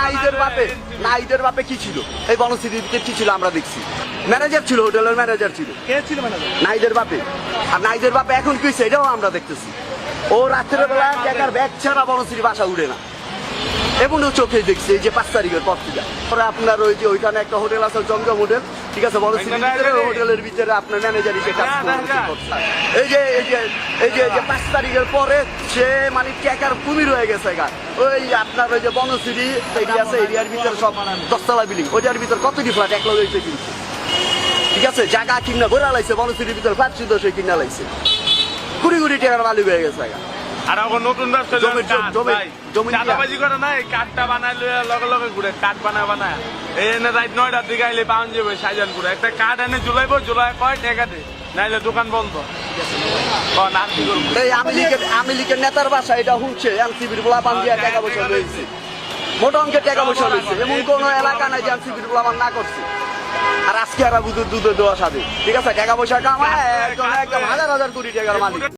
নাইদের বাপে নাইদের বাপে কি ছিল? এই বনশ্রীর কি ছিল আমরা দেখছি। ম্যানেজার ছিল হোটেলের ম্যানেজার ছিল। কে ছিল ম্যানেজার নাইদের বাপে। আর নাইদের বাপে এখন কি এটাও আমরা দেখতেছি। ও রাত্রের বেলা টাকার ব্যাগ ছাড়া বনশ্রী বাসা উড়ে না। এমনও চোখে দেখছি এই যে পাঁচ তারিখের পর থেকে পরে আপনার ওই যে ওইখানে একটা হোটেল আছে জমজম হোটেল। ঠিক আছে বনশ্রীর ভিতরে হোটেলের ভিতরে আপনার ম্যানেজার হিসেবে কাজ করছে। এই যে এই যে এই যে এই যে পাঁচ তারিখের পরে সে মানে টাকার কুমির হয়ে গেছে গা। ওই আপনার ওই যে বনশ্রী এরিয়া আছে এরিয়ার ভিতরে সব দশতলা বিল্ডিং। ওইটার ভিতর কতটি ফ্ল্যাট? এক লগে হয়েছে কিনছে ঠিক আছে জায়গা কিনা ঘোরা লাইছে বনশ্রীর ভিতরে ফ্ল্যাট শুধু সে কিনা লাগছে কুড়ি কুড়ি টাকার মালিক হয়ে গেছে গা। আর নতুন ব্যবসা চাঁদাবাজি করে না এই কাঠটা বানাই লগে লগে ঘুরে কাঠ বানায় বানায়। এই এনে রাত নয়টার দিকে আইলে পাউন যাবে সাজান করে একটা কাঠ এনে জুলাইবো জুলাই কয় টাকা দে? নাইলে দোকান বন্ধ। আমি নেতার বাসা এটা এনসিবির দিয়ে টাকা পয়সা লইছে। মোটা অঙ্কের টাকা পয়সা লইছে। এমন কোন এলাকা নাই যে এনসিবির গোলা না করছে। আর আজকে আর দুধের দোয়া সাথে ঠিক আছে? টাকা পয়সা কামায় একজন একদম হাজার হাজার কোটি টাকার মালিক।